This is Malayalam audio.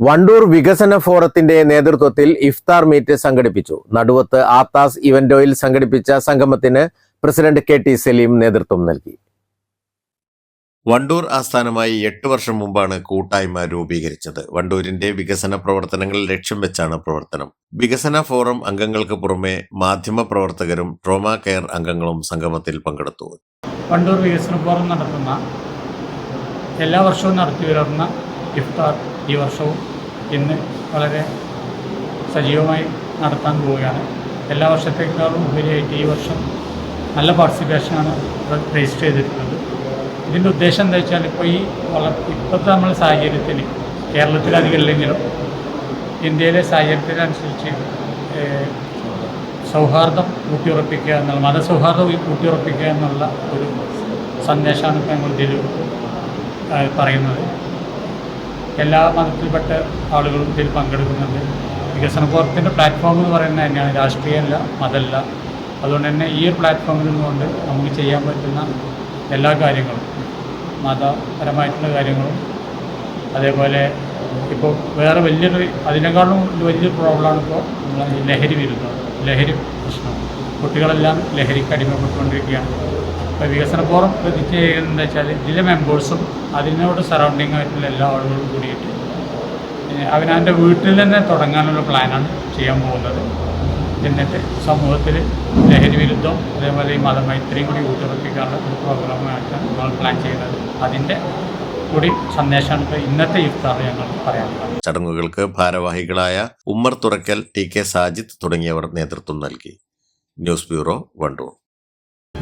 വണ്ടൂർ വികസന ഫോറത്തിന്റെ നേതൃത്വത്തിൽ ഇഫ്താർ മീറ്റ് സംഘടിപ്പിച്ചു. നടുവത്ത് ആത്താസ് ഇവന്റോയിൽ സംഘടിപ്പിച്ച സംഗമത്തിന് പ്രസിഡന്റ് കെ ടി സലീം നേതൃത്വം നൽകി. വണ്ടൂർ ആസ്ഥാനമായി എട്ട് വർഷം മുമ്പാണ് കൂട്ടായ്മ രൂപീകരിച്ചത്. വണ്ടൂരിന്റെ വികസന പ്രവർത്തനങ്ങൾ ലക്ഷ്യം വെച്ചാണ് പ്രവർത്തനം. വികസന ഫോറം അംഗങ്ങൾക്ക് പുറമെ മാധ്യമ പ്രവർത്തകരും ട്രോമ കെയർ അംഗങ്ങളും സംഗമത്തിൽ പങ്കെടുത്തു. വണ്ടൂർ വികസന ഫോറം നടത്തുന്ന എല്ലാ വർഷവും നടത്തി വരുന്ന ഇഫ്താർ ഈ വർഷവും ഇന്ന് വളരെ സജീവമായി നടത്താൻ പോവുകയാണ്. എല്ലാ വർഷത്തേക്കാളും ഉപരിയായിട്ട് ഈ വർഷം നല്ല പാർട്ടിസിപ്പേഷനാണ് രജിസ്റ്റർ ചെയ്തിട്ടുള്ളത്. ഇതിന്റെ ഉദ്ദേശം എന്താ വെച്ചാൽ ഇപ്പോൾ ഈ വള ഇപ്പോഴത്തെ നമ്മുടെ സാഹചര്യത്തിൽ ഇല്ലെങ്കിലും ഇന്ത്യയിലെ സാഹചര്യത്തിനനുസരിച്ച് സൗഹാർദ്ദം ഊട്ടിയുറപ്പിക്കുക എന്നുള്ള മതസൗഹാർദ്ദം ഊട്ടിയുറപ്പിക്കുക എന്നുള്ള ഒരു സന്ദേശമാണ് ഇപ്പോൾ ഞങ്ങൾ ഇതിൽ പറയുന്നത്. എല്ലാ മതത്തിൽപ്പെട്ട ആളുകളും ഇതിൽ പങ്കെടുക്കുന്നുണ്ട്. വികസന പ്രവർത്തിന്റെ പ്ലാറ്റ്ഫോം എന്ന് പറയുന്നത് തന്നെയാണ്. രാഷ്ട്രീയമല്ല മതമല്ല അതുകൊണ്ട് തന്നെ ഈ ഒരു പ്ലാറ്റ്ഫോമിൽ നിന്നുകൊണ്ട് നമുക്ക് ചെയ്യാൻ പറ്റുന്ന എല്ലാ കാര്യങ്ങളും മതപരമായിട്ടുള്ള കാര്യങ്ങളും അതേപോലെ ഇപ്പോൾ വേറെ വലിയൊരു അതിനേക്കാളും വലിയൊരു പ്രോബ്ലമാണ് ഇപ്പോൾ ലഹരി വിരുദ്ധം ലഹരി പ്രശ്നം. കുട്ടികളെല്ലാം ലഹരിക്ക് അടിമപ്പെട്ടുകൊണ്ടിരിക്കുകയാണ്. അപ്പോൾ വികസന ഫോറം പ്രതിജ്ഞ ചെയ്യുന്നത് എന്താ വെച്ചാൽ ഇതിലെ മെമ്പേഴ്സും അതിനോട് സറൗണ്ടിങ് ആയിട്ടുള്ള എല്ലാ ആളുകളും കൂടിയിട്ട് അവനവന്റെ വീട്ടിൽ തന്നെ തുടങ്ങാനുള്ള പ്ലാനാണ് ചെയ്യാൻ പോകുന്നത്. എന്നിട്ട് സമൂഹത്തിൽ ലഹരി വിരുദ്ധം അതേപോലെ ഈ മതമൈത്രിയും കൂടി ഊട്ടിറപ്പിക്കാനുള്ള ഒരു പ്രോഗ്രാമായിട്ടാണ് നമ്മൾ പ്ലാൻ ചെയ്യുന്നത്. അതിന്റെ കൂടി സന്ദേശമാണ് ഇപ്പോൾ ഇന്നത്തെ ഇഫ്താർ ഞങ്ങൾ പറയാനുള്ളത്. ചടങ്ങുകൾക്ക് ഭാരവാഹികളായ ഉമ്മർ തുറക്കൽ ടി കെ സാജിദ് തുടങ്ങിയവർ നേതൃത്വം നൽകി. News bureau Wandoor.